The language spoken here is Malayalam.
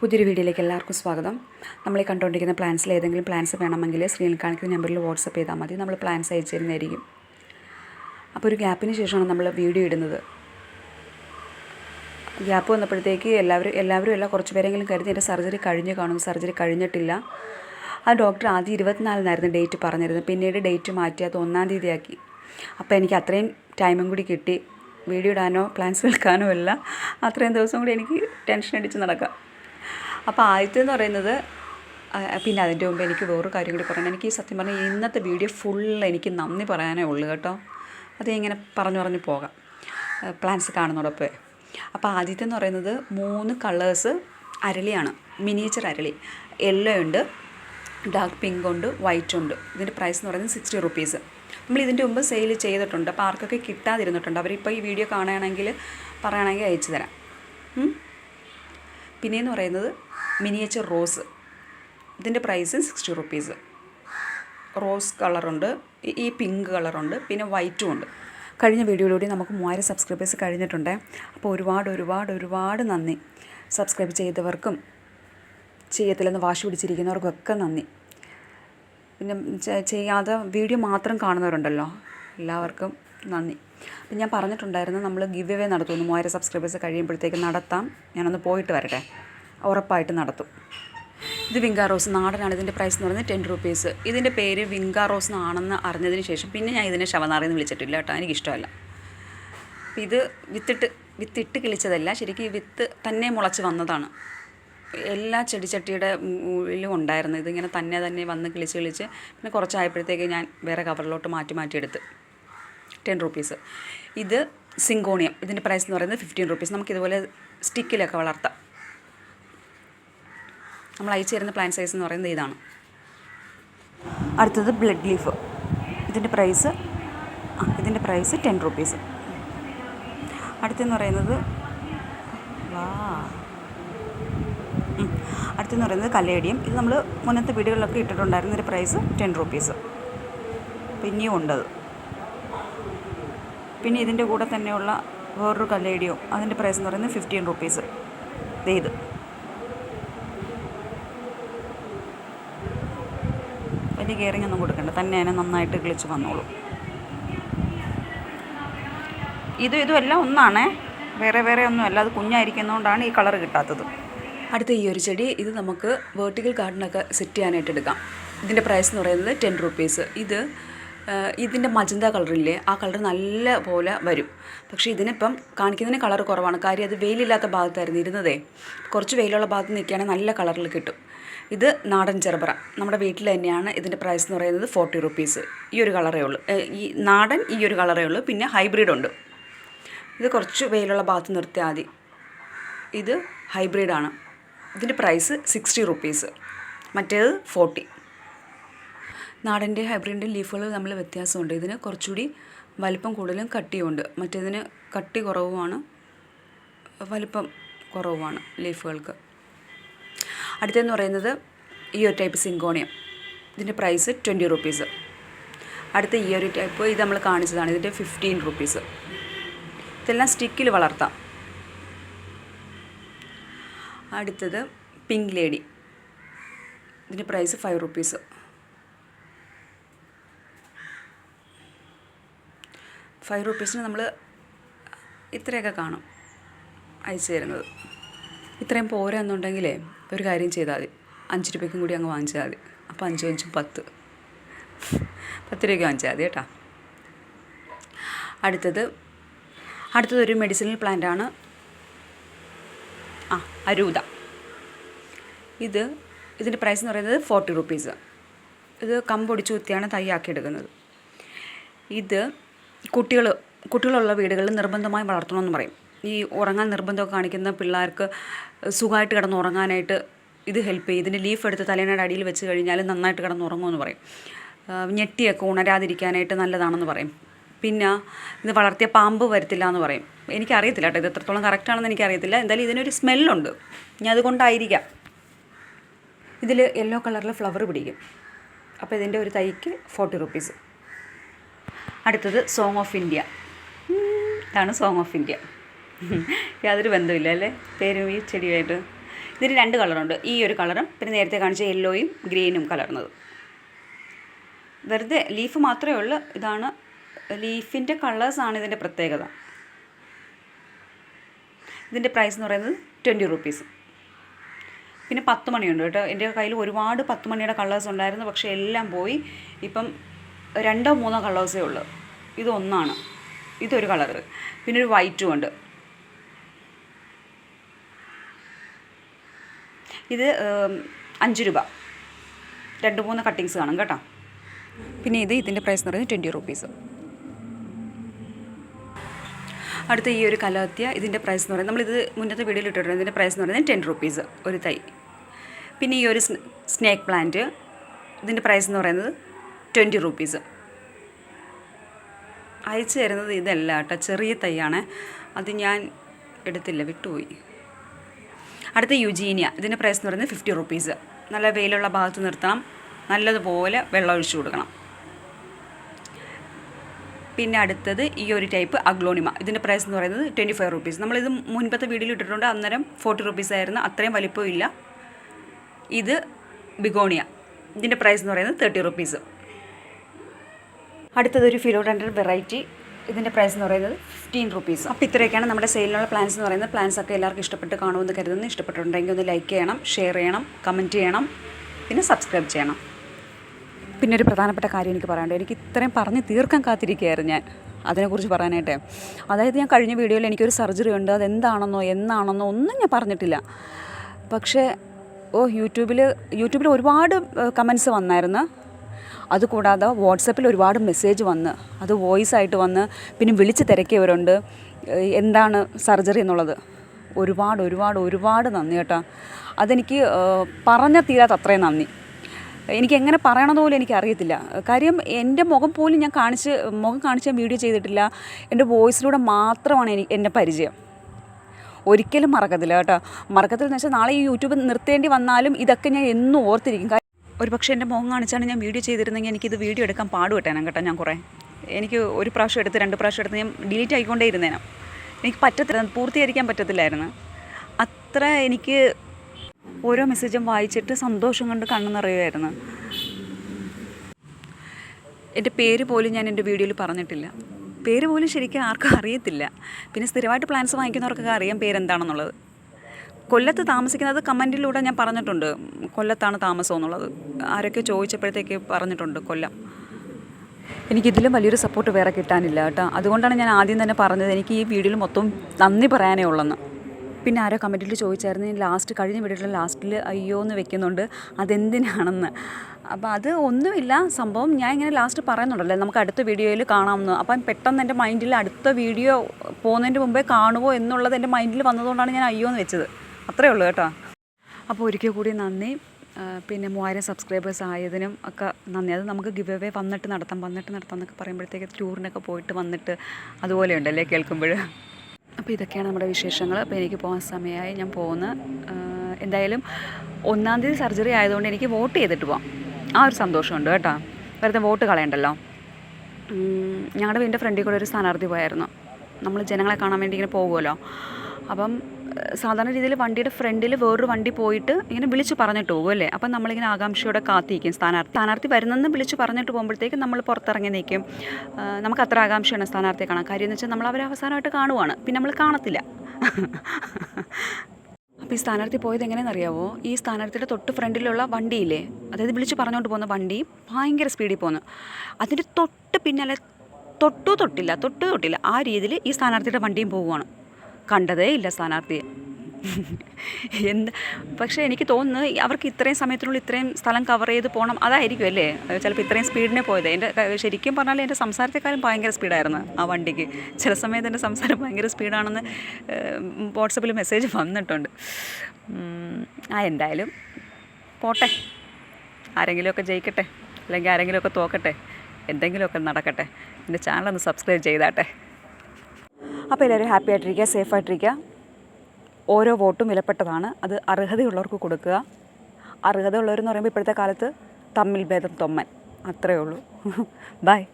പുതിയൊരു വീഡിയോയിലേക്ക് എല്ലാവർക്കും സ്വാഗതം. നമ്മൾ ഈ കണ്ടുകൊണ്ടിരിക്കുന്ന പ്ലാൻസിൽ ഏതെങ്കിലും പ്ലാൻസ് വേണമെങ്കിൽ സ്ക്രീനിൽ കാണിക്കുന്ന നമ്പറിൽ വാട്സപ്പ് ചെയ്താൽ മതി. നമ്മൾ പ്ലാൻസ് അയച്ചു തരുന്നതായിരിക്കും. അപ്പോൾ ഒരു ഗ്യാപ്പിന് ശേഷമാണ് നമ്മൾ വീഡിയോ ഇടുന്നത്. ഗ്യാപ്പ് വന്നപ്പോഴത്തേക്ക് എല്ലാവരും എല്ലാവരും എല്ലാം കുറച്ച് പേരെങ്കിലും കരുതി എന്റെ സർജറി കഴിഞ്ഞ് കാണും സർജറി കഴിഞ്ഞിട്ടില്ല. ആ ഡോക്ടർ ആദ്യം ഇരുപത്തിനാലിനായിരുന്നു ഡേറ്റ് പറഞ്ഞിരുന്നു പിന്നീട് ഡേറ്റ് മാറ്റി അത് ഒന്നാം തീയതി ആക്കി അപ്പോൾ എനിക്ക് അത്രയും ടൈമും കൂടി കിട്ടി. വീഡിയോ ഇടാനോ പ്ലാൻസ് വിൽക്കാനോ അല്ല. അത്രയും ദിവസം കൂടി എനിക്ക് ടെൻഷൻ അടിച്ച് നടക്കാം. അപ്പോൾ ആദ്യത്തെ എന്ന് പറയുന്നത് പിന്നെ അതിന്റെ മുമ്പ് എനിക്ക് വേറൊരു കാര്യം കൂടി പറയണം എനിക്ക് സത്യം പറഞ്ഞാൽ ഇന്നത്തെ വീഡിയോ ഫുൾ എനിക്ക് നന്ദി പറയാനേ ഉള്ളൂ കേട്ടോ. അത് ഇങ്ങനെ പറഞ്ഞു പറഞ്ഞു പോകാം. പ്ലാൻസ് കാണുന്നതോടൊപ്പം. അപ്പോൾ ആദ്യത്തെ എന്ന് പറയുന്നത് മൂന്ന് കളേഴ്സ് അരളിയാണ്. മിനിയേച്ചർ അരളി. യെല്ലോ ഉണ്ട് ഡാർക്ക് പിങ്ക് ഉണ്ട് വൈറ്റ് ഉണ്ട്. ഇതിന്റെ പ്രൈസ് എന്ന് പറയുന്നത് സിക്സ്റ്റി റുപ്പീസ് നമ്മൾ ഇതിന്റെ മുമ്പ് സെയിൽ ചെയ്തിട്ടുണ്ട്. അപ്പോൾ ആർക്കൊക്കെ കിട്ടാതിരുന്നിട്ടുണ്ട്. അവരിപ്പോൾ ഈ വീഡിയോ കാണുകയാണെങ്കിൽ പറയുകയാണെങ്കിൽ അയച്ചു തരാം? പിന്നെയെന്ന് പറയുന്നത് മിനിയേച്ചർ റോസ്. ഇതിന്റെ പ്രൈസ് സിക്സ്റ്റി റുപ്പീസ്. റോസ് കളറുണ്ട് ഈ- പിങ്ക് കളറുണ്ട് പിന്നെ വൈറ്റും ഉണ്ട്. കഴിഞ്ഞ വീഡിയോയിലൂടെ നമുക്ക് മൂവായിരം സബ്സ്ക്രൈബേഴ്സ് കഴിഞ്ഞിട്ടുണ്ട്. അപ്പോൾ ഒരുപാട് ഒരുപാട് ഒരുപാട് നന്ദി. സബ്സ്ക്രൈബ് ചെയ്തവർക്കും ചെയ്യത്തില്ലെന്ന് വാശി പിടിച്ചിരിക്കുന്നവർക്കൊക്കെ നന്ദി. പിന്നെ ചെയ്യാതെ വീഡിയോ മാത്രം കാണുന്നവരുണ്ടല്ലോ. എല്ലാവർക്കും നന്ദി. അപ്പം ഞാൻ പറഞ്ഞിട്ടുണ്ടായിരുന്നു നമ്മൾ ഗിവ് എവേ നടത്തുന്നു മൂവായിരം സബ്സ്ക്രൈബേഴ്സ് കഴിയുമ്പോഴത്തേക്ക് നടത്താം. ഞാനൊന്ന് പോയിട്ട് വരട്ടെ. ഉറപ്പായിട്ട് നടത്തും. ഇത് വിങ്കാ റോസ് നാടനാണ്. ഇതിന്റെ പ്രൈസ് എന്ന് പറയുന്നത് ടെൻ റുപ്പീസ്. ഇതിന്റെ പേര് വിങ്കാ റോസ് എന്നാണെന്ന് അറിഞ്ഞതിന് ശേഷം പിന്നെ ഞാൻ ഇതിനെ ശവനാറിന്ന് വിളിച്ചിട്ടില്ല കേട്ടോ. എനിക്കിഷ്ടമല്ല. ഇത് വിത്തിട്ട് വിത്തിട്ട് കിളിച്ചതല്ല. ശരിക്കും ഈ വിത്ത് തന്നെ മുളച്ച് വന്നതാണ്. എല്ലാ ചെടിച്ചട്ടിയുടെ ഉള്ളിലും ഉണ്ടായിരുന്നു. ഇതിങ്ങനെ തന്നെ തന്നെ വന്ന് കിളിച്ച് കിളിച്ച് പിന്നെ കുറച്ചായപ്പോഴത്തേക്ക് ഞാൻ വേറെ കവറിലോട്ട് മാറ്റി മാറ്റി എടുത്ത് ടെൻ റുപ്പീസ് ഇത് സിങ്കോണിയം. ഇതിന്റെ പ്രൈസ് എന്ന് പറയുന്നത് ഫിഫ്റ്റീൻ റുപ്പീസ് നമുക്കിതുപോലെ സ്റ്റിക്കിലൊക്കെ വളർത്താം. നമ്മൾ അയച്ചു തരുന്ന പ്ലാൻ സൈസ് എന്ന് പറയുന്നത് ഇതാണ്. അടുത്തത് ബ്ലഡ് ലീഫ് ഇതിന്റെ പ്രൈസ് ഇതിന്റെ പ്രൈസ് ടെൻ റുപ്പീസ് അടുത്തെന്ന് പറയുന്നത് വാ. അടുത്തെന്ന് പറയുന്നത് കല്ലേടിയം. ഇത് നമ്മൾ മുന്നത്തെ വീടുകളിലൊക്കെ ഇട്ടിട്ടുണ്ടായിരുന്നൊരു പ്രൈസ് ടെൻ റുപ്പീസ് പിന്നെയും ഉണ്ടത് പിന്നെ ഇതിന്റെ കൂടെ തന്നെയുള്ള വേറൊരു കല്ലേടിയോ അതിന്റെ പ്രൈസ് എന്ന് പറയുന്നത് ഫിഫ്റ്റീൻ റുപ്പീസ് ഇത്. വലിയ കെയറിങ് ഒന്നും കൊടുക്കണ്ട. തന്നെ അതിനെ നന്നായിട്ട് കിളിച്ച് വന്നോളൂ. ഇതും ഇതും എല്ലാം ഒന്നാണേ. വേറെ വേറെ ഒന്നുമല്ല. അത് കുഞ്ഞായിരിക്കുന്നതുകൊണ്ടാണ് ഈ കളർ കിട്ടാത്തത്. അടുത്ത ഈ ഒരു ചെടി ഇത് നമുക്ക് വേർട്ടിക്കൽ ഗാർഡനൊക്കെ സെറ്റ് ചെയ്യാനായിട്ട് എടുക്കാം. ഇതിന്റെ പ്രൈസ് എന്ന് പറയുന്നത് ടെൻ റുപ്പീസ് ഇത് ഇതിന്റെ മജന്ത കളറില്ലേ ആ കളർ നല്ല പോലെ വരും. പക്ഷേ ഇതിനിപ്പം കാണിക്കുന്നതിന് കളർ കുറവാണ്. കാര്യം അത് വെയിലില്ലാത്ത ഭാഗത്തായിരുന്നു ഇരുന്നതേ. കുറച്ച് വെയിലുള്ള ഭാഗത്ത് നിൽക്കുകയാണെങ്കിൽ നല്ല കളറിൽ കിട്ടും. ഇത് നാടൻ ചെറുപറ. നമ്മുടെ വീട്ടിൽ തന്നെയാണ് ഇതിന്റെ പ്രൈസ് എന്ന് പറയുന്നത് ഫോർട്ടി റുപ്പീസ് ഈ ഒരു കളറേ ഉള്ളൂ. ഈ നാടൻ ഈ ഒരു കളറേ ഉള്ളൂ. പിന്നെ ഹൈബ്രിഡ് ഉണ്ട്. ഇത് കുറച്ച് വെയിലുള്ള ഭാഗത്ത് നിർത്തിയാൽ മതി. ഇത് ഹൈബ്രിഡാണ് ഇതിന്റെ പ്രൈസ് സിക്സ്റ്റി റുപ്പീസ് മറ്റേത് ഫോർട്ടി നാടന്റെ ഹൈബ്രിഡിന്റെ ലീഫുകൾ നമ്മൾ വ്യത്യാസമുണ്ട്. ഇതിന് കുറച്ചുകൂടി വലിപ്പം കൂടുതലും കട്ടിയുണ്ട്. മറ്റേതിന് കട്ടി കുറവുമാണ്. വലിപ്പം കുറവുമാണ് ലീഫുകൾക്ക്. അടുത്തെന്ന് പറയുന്നത് ഈ ഒരു ടൈപ്പ് സിങ്കോണിയം. ഇതിന്റെ പ്രൈസ് ട്വന്റി റുപ്പീസ്. അടുത്ത ഈ ഒരു ടൈപ്പ് ഇത് നമ്മൾ കാണിച്ചതാണ്. ഇതിന്റെ ഫിഫ്റ്റീൻ റുപ്പീസ്. ഇതെല്ലാം സ്റ്റിക്കിൽ വളർത്താം. അടുത്തത് പിങ്ക് ലേഡി. ഇതിന്റെ പ്രൈസ് ഫൈവ് റുപ്പീസ്. ഫൈവ് റുപ്പീസിന് നമ്മൾ ഇത്രയൊക്കെ കാണും അയച്ചു തരുന്നത്. ഇത്രയും പോരാ എന്നുണ്ടെങ്കിലേ ഒരു കാര്യം ചെയ്താൽ മതി. അഞ്ച് രൂപയ്ക്കും കൂടി അങ്ങ് വാങ്ങിച്ചാൽ മതി. അപ്പോൾ അഞ്ചും അഞ്ചും പത്ത്. പത്ത് രൂപയ്ക്ക് വാങ്ങിച്ചാൽ മതി കേട്ടോ. അടുത്തത് അടുത്തത് ഒരു മെഡിസിനൽ പ്ലാന്റ് ആണ്. ആ അരൂത. ഇത് ഇതിന്റെ പ്രൈസ് എന്ന് പറയുന്നത് ഫോർട്ടി റുപ്പീസ് ഇത് കമ്പൊടിച്ച് കുത്തിയാണ് തയ്യാക്കി എടുക്കുന്നത്. ഇത് കുട്ടികൾ കുട്ടികളുള്ള വീടുകളിൽ നിർബന്ധമായി വളർത്തണമെന്ന് പറയും. ഈ ഉറങ്ങാൻ നിർബന്ധമൊക്കെ കാണിക്കുന്ന പിള്ളേർക്ക് സുഖമായിട്ട് കിടന്ന് ഉറങ്ങാനായിട്ട് ഇത് ഹെൽപ്പ് ചെയ്യും. ഇതിന്റെ ലീഫ് എടുത്ത് തലേനയുടെ അടിയിൽ വെച്ച് കഴിഞ്ഞാൽ നന്നായിട്ട് കിടന്ന് ഉറങ്ങുമെന്ന് പറയും ഞെട്ടിയൊക്കെ ഉണരാതിരിക്കാനായിട്ട് നല്ലതാണെന്ന് പറയും. പിന്നെ ഇത് വളർത്തിയ പാമ്പ് വരത്തില്ല എന്ന് പറയും. എനിക്കറിയത്തില്ല കേട്ടോ ഇത് എത്രത്തോളം കറക്റ്റാണെന്ന് എനിക്കറിയത്തില്ല. എന്തായാലും ഇതിനൊരു സ്മെല്ലുണ്ട് ഞാൻ അതുകൊണ്ടായിരിക്കാം. ഇതിൽ യെല്ലോ കളറിൽ ഫ്ലവർ പിടിക്കും. അപ്പോൾ ഇതിന്റെ ഒരു തൈക്ക് ഫോർട്ടി റുപ്പീസ് അടുത്തത് സോങ് ഓഫ് ഇന്ത്യ ഇതാണ് സോങ് ഓഫ് ഇന്ത്യ യാതൊരു ബന്ധമില്ല അല്ലേ? പേരും ഈ ചെടിയായിട്ട് ഇതിന് രണ്ട് കളറുണ്ട്. ഈ ഒരു കളറും പിന്നെ നേരത്തെ കാണിച്ച യെല്ലോയും ഗ്രീനും കലർന്നത്. വെറുതെ ലീഫ് മാത്രമേ ഉള്ളൂ. ഇതാണ് ലീഫിന്റെ കളേഴ്സാണ് ഇതിന്റെ പ്രത്യേകത. ഇതിന്റെ പ്രൈസ് എന്ന് പറയുന്നത് ട്വന്റി റുപ്പീസ് പിന്നെ പത്ത് മണിയുണ്ട് കേട്ടോ. എന്റെ കയ്യിൽ ഒരുപാട് പത്ത് മണിയുടെ കളേഴ്സ് ഉണ്ടായിരുന്നു. പക്ഷേ എല്ലാം പോയി. ഇപ്പം രണ്ടോ മൂന്നോ കളേഴ്സേ ഉള്ളൂ. ഇതൊന്നാണ് ഇതൊരു കളർ പിന്നെ ഒരു വൈറ്റും ഉണ്ട്. ഇത് അഞ്ച് രൂപ. രണ്ട് മൂന്ന് കട്ടിങ്സ് കാണും കേട്ടോ. പിന്നെ ഇത് ഇതിന്റെ പ്രൈസ് എന്ന് പറയുന്നത് ട്വന്റി റുപ്പീസ് അടുത്ത ഈ ഒരു കലാത്തിയ ഇതിന്റെ പ്രൈസ് എന്ന് പറയുന്നത് നമ്മളിത് മുന്നത്തെ വീഡിയോയിൽ ഇട്ടിട്ടുണ്ട്. ഇതിന്റെ പ്രൈസ് എന്ന് പറയുന്നത് ടെൻ റുപ്പീസ് ഒരു തൈ. പിന്നെ ഈ ഒരു സ്നേക്ക് പ്ലാന്റ് ഇതിന്റെ പ്രൈസ് എന്ന് പറയുന്നത് ട്വന്റി റുപ്പീസ് അയച്ചു തരുന്നത് ഇതല്ല കേട്ടോ ചെറിയ തൈയാണ്. അത് ഞാൻ എടുത്തില്ല വിട്ടുപോയി. അടുത്ത യുജീനിയ. ഇതിന്റെ പ്രൈസ് എന്ന് പറയുന്നത് ഫിഫ്റ്റി റുപ്പീസ് നല്ല വെയിലുള്ള ഭാഗത്ത് നിർത്തണം. നല്ലതുപോലെ വെള്ളം ഒഴിച്ചു കൊടുക്കണം. പിന്നെ അടുത്തത് ഈ ഒരു ടൈപ്പ് അഗ്ലോണിമ. ഇതിന്റെ പ്രൈസ് എന്ന് പറയുന്നത് ട്വന്റി ഫൈവ് റുപ്പീസ് നമ്മളിത് മുൻപത്തെ വീഡിയോയിൽ ഇട്ടിട്ടുണ്ട്. അന്നേരം ഫോർട്ടി റുപ്പീസ് ആയിരുന്നു. അത്രയും വലിപ്പമില്ല ഇത് ബിഗോണിയ. ഇതിന്റെ പ്രൈസ് എന്ന് പറയുന്നത് തേർട്ടി റുപ്പീസ് അടുത്തതൊരു ഫിലോഡൻഡർ വെറൈറ്റി ഇതിന്റെ പ്രൈസ് എന്ന് പറയുന്നത് ഫിഫ്റ്റീൻ റുപ്പീസ് അപ്പോൾ ഇത്രയൊക്കെയാണ് നമ്മുടെ സെയിലിനുള്ള പ്ലാൻസ് എന്ന് പറയുന്നത്. പ്ലാൻസ് ഒക്കെ എല്ലാവർക്കും ഇഷ്ടപ്പെട്ട് കാണുമെന്ന് കരുതുന്നു. ഇഷ്ടപ്പെട്ടിട്ടുണ്ടെങ്കിൽ ഒന്ന് ലൈക്ക് ചെയ്യണം ഷെയർ ചെയ്യണം കമന്റ് ചെയ്യണം പിന്നെ സബ്സ്ക്രൈബ് ചെയ്യണം. പിന്നെ ഒരു പ്രധാനപ്പെട്ട കാര്യം എനിക്ക് പറയാനുണ്ട്. എനിക്ക് ഇത്രയും പറഞ്ഞ് തീർക്കാൻ കാത്തിരിക്കുകയായിരുന്നു ഞാൻ അതിനെക്കുറിച്ച് പറയാനായിട്ട്. അതായത് ഞാൻ കഴിഞ്ഞ വീഡിയോയിൽ എനിക്കൊരു സർജറി ഉണ്ട്. അതെന്താണെന്നോ എന്നാണെന്നോ ഒന്നും ഞാൻ പറഞ്ഞിട്ടില്ല. പക്ഷേ ഓ യൂട്യൂബിൽ യൂട്യൂബിൽ ഒരുപാട് കമൻസ് വന്നായിരുന്നു. അതുകൂടാതെ വാട്സപ്പിൽ ഒരുപാട് മെസ്സേജ് വന്ന് അത് വോയിസ് ആയിട്ട് വന്ന് പിന്നെ വിളിച്ച് തിരക്കിയവരുണ്ട്. എന്താണ് സർജറി എന്നുള്ളത്? ഒരുപാട് ഒരുപാട് ഒരുപാട് നന്ദി കേട്ടോ. അതെനിക്ക് പറഞ്ഞ തീരാത്ത അത്രയും നന്ദി. എനിക്ക് എങ്ങനെ പറയണമെന്ന് പോലും എനിക്കറിയത്തില്ല കാര്യം എന്റെ മുഖം പോലും ഞാൻ കാണിച്ച് മുഖം കാണിച്ച് ഞാൻ വീഡിയോ ചെയ്തിട്ടില്ല. എന്റെ വോയിസിലൂടെ മാത്രമാണ് എനിക്ക് എന്റെ പരിചയം. ഒരിക്കലും മറക്കത്തില്ല കേട്ടോ. മറക്കത്തില്ല എന്ന് വെച്ചാൽ നാളെ ഈ യൂട്യൂബ് നിർത്തേണ്ടി വന്നാലും ഇതൊക്കെ ഞാൻ എന്നും ഓർത്തിരിക്കും. ഒരു പക്ഷേ എന്റെ മുഖം കാണിച്ചാണ് ഞാൻ വീഡിയോ ചെയ്തിരുന്നെങ്കിൽ എനിക്കിത് വീഡിയോ എടുക്കാൻ പാടുപെട്ടേനെ കേട്ടോ ഞാൻ കുറേ. എനിക്ക് ഒരു പ്രാവശ്യം എടുത്ത് രണ്ട് പ്രാവശ്യം എടുത്ത് ഞാൻ ഡിലീറ്റ് ആയിക്കൊണ്ടേ ഇരുന്നേനെ. എനിക്ക് പറ്റത്തില്ല പൂർത്തീകരിക്കാൻ പറ്റത്തില്ലായിരുന്നു. അത്ര എനിക്ക് ഓരോ മെസ്സേജും വായിച്ചിട്ട് സന്തോഷം കൊണ്ട് കണ്ണു നിറയുമായിരുന്നു എന്റെ പേര് പോലും ഞാൻ എന്റെ വീഡിയോയിൽ പറഞ്ഞിട്ടില്ല. പേര് പോലും ശരിക്കും ആർക്കും അറിയത്തില്ല. പിന്നെ സ്ഥിരമായിട്ട് പ്ലാൻസ് വാങ്ങിക്കുന്നവർക്കൊക്കെ അറിയാം പേരെന്താണെന്നുള്ളത്. കൊല്ലത്ത് താമസിക്കുന്നത് കമന്റിലൂടെ ഞാൻ പറഞ്ഞിട്ടുണ്ട്. കൊല്ലത്താണ് താമസം എന്നുള്ളത്. ആരൊക്കെ ചോദിച്ചപ്പോഴത്തേക്ക് പറഞ്ഞിട്ടുണ്ട് കൊല്ലം. എനിക്കിതിലും വലിയൊരു സപ്പോർട്ട് വേറെ കിട്ടാനില്ല കേട്ടോ. അതുകൊണ്ടാണ് ഞാൻ ആദ്യം തന്നെ പറഞ്ഞത് എനിക്ക് ഈ വീഡിയോയിൽ മൊത്തം നന്ദി പറയാനേ ഉള്ളെന്ന്. പിന്നെ ആരോ കമന്റിൽ ചോദിച്ചായിരുന്നു ഞാൻ ലാസ്റ്റ് കഴിഞ്ഞ വീഡിയോയിൽ ലാസ്റ്റിൽ അയ്യോ എന്ന് വെക്കുന്നുണ്ട്. അതെന്തിനാണെന്ന്. അപ്പോൾ അത് ഒന്നുമില്ല. സംഭവം ഞാൻ ഇങ്ങനെ ലാസ്റ്റ് പറയുന്നുണ്ടല്ലോ. നമുക്ക് അടുത്ത വീഡിയോയിൽ കാണാമെന്ന്. അപ്പം പെട്ടെന്ന് എന്റെ മൈൻഡിൽ അടുത്ത വീഡിയോ പോകുന്നതിന്റെ മുമ്പേ കാണുമോ എന്നുള്ളത് എന്റെ മൈൻഡിൽ വന്നതുകൊണ്ടാണ് ഞാൻ അയ്യോ എന്ന് വെച്ചത്. അത്രേ ഉള്ളൂ കേട്ടോ. അപ്പോൾ ഒരിക്കൽ കൂടി നന്ദി. പിന്നെ മൂവായിരം സബ്സ്ക്രൈബേഴ്സ് ആയതിനും ഒക്കെ നന്ദി. അത് നമുക്ക് ഗിവ് അവേ വന്നിട്ട് നടത്താം. വന്നിട്ട് നടത്താം എന്നൊക്കെ പറയുമ്പോഴത്തേക്ക് ടൂറിനൊക്കെ പോയിട്ട് വന്നിട്ട് അതുപോലെ ഉണ്ടല്ലേ കേൾക്കുമ്പോൾ. അപ്പോൾ ഇതൊക്കെയാണ് നമ്മുടെ വിശേഷങ്ങൾ. അപ്പോൾ എനിക്ക് പോകാൻ സമയമായി. ഞാൻ പോകുന്ന. എന്തായാലും ഒന്നാം തീയതി സർജറി ആയതുകൊണ്ട് എനിക്ക് വോട്ട് ചെയ്തിട്ട് പോകാം ആ ഒരു സന്തോഷമുണ്ട് കേട്ടോ. വെറുതെ വോട്ട് കളയണ്ടല്ലോ. ഞങ്ങളുടെ വീടിന്റെ ഫ്രണ്ടിൽ കൂടെ ഒരു സ്ഥാനാർത്ഥി പോയായിരുന്നു. നമ്മൾ ജനങ്ങളെ കാണാൻ വേണ്ടി ഇങ്ങനെ പോകുമല്ലോ. അപ്പം സാധാരണ രീതിയിൽ വണ്ടിയുടെ ഫ്രണ്ടിൽ വേറൊരു വണ്ടി പോയിട്ട് ഇങ്ങനെ വിളിച്ച് പറഞ്ഞിട്ട് പോകും അല്ലേ? അപ്പം നമ്മളിങ്ങനെ ആകാംക്ഷയോടെ കാത്തിരിക്കും സ്ഥാനാർത്ഥി. സ്ഥാനാർത്ഥി വരുന്നെന്ന് വിളിച്ച് പറഞ്ഞിട്ട് പോകുമ്പോഴത്തേക്കും നമ്മൾ പുറത്തിറങ്ങി നിൽക്കും. നമുക്ക് അത്ര ആകാംക്ഷയാണ് സ്ഥാനാർത്ഥിയെ കാണാൻ. കാര്യം എന്ന് വെച്ചാൽ നമ്മൾ അവരെ അവസാനമായിട്ട് കാണുവാണ്. പിന്നെ നമ്മൾ കാണത്തില്ല. അപ്പോൾ ഈ സ്ഥാനാർത്ഥി പോയത് എങ്ങനെയാണെന്ന് അറിയാവോ? ഈ സ്ഥാനാർത്ഥിയുടെ തൊട്ട് ഫ്രണ്ടിലുള്ള വണ്ടിയില്ലേ? അതായത് വിളിച്ച് പറഞ്ഞുകൊണ്ട് പോകുന്ന വണ്ടി ഭയങ്കര സ്പീഡിൽ പോകുന്നു അതിന്റെ തൊട്ട് പിന്നാലെ തൊട്ടു തൊട്ടില്ല തൊട്ടു തൊട്ടില്ല. ആ രീതിയിൽ ഈ സ്ഥാനാർത്ഥിയുടെ വണ്ടിയും പോവുകയാണ് കണ്ടതേ ഇല്ല സ്ഥാനാർത്ഥിയെ എന്ത്? പക്ഷേ എനിക്ക് തോന്നുന്നു അവർക്ക് ഇത്രയും സമയത്തിനുള്ളിൽ ഇത്രയും സ്ഥലം കവർ ചെയ്ത് പോകണം അതായിരിക്കും അല്ലേ? ചിലപ്പോൾ ഇത്രയും സ്പീഡിനെ പോയത്. എന്റെ ശരിക്കും പറഞ്ഞാൽ എന്റെ സംസാരത്തെക്കാളും ഭയങ്കര സ്പീഡായിരുന്നു ആ വണ്ടിക്ക്. ചില സമയത്ത് എന്റെ സംസാരം ഭയങ്കര സ്പീഡാണെന്ന് വാട്സപ്പിൽ മെസ്സേജ് വന്നിട്ടുണ്ട്. ആ എന്തായാലും പോട്ടെ. ആരെങ്കിലുമൊക്കെ ജയിക്കട്ടെ. അല്ലെങ്കിൽ ആരെങ്കിലുമൊക്കെ തോക്കട്ടെ. എന്തെങ്കിലുമൊക്കെ നടക്കട്ടെ. എന്റെ ഒന്ന് സബ്സ്ക്രൈബ് ചെയ്താട്ടെ. അപ്പോൾ എല്ലാവരും ഹാപ്പി ആയിട്ടിരിക്കുക സേഫ് ആയിട്ടിരിക്കുക. ഓരോ വോട്ടും വിലപ്പെട്ടതാണ്. അത് അർഹതയുള്ളവർക്ക് കൊടുക്കുക. അർഹതയുള്ളവരെന്ന് പറയുമ്പോൾ ഇപ്പോഴത്തെ കാലത്ത് തമ്മിൽ ഭേദം തൊമ്മൻ. അത്രയേ ഉള്ളൂ. ബൈ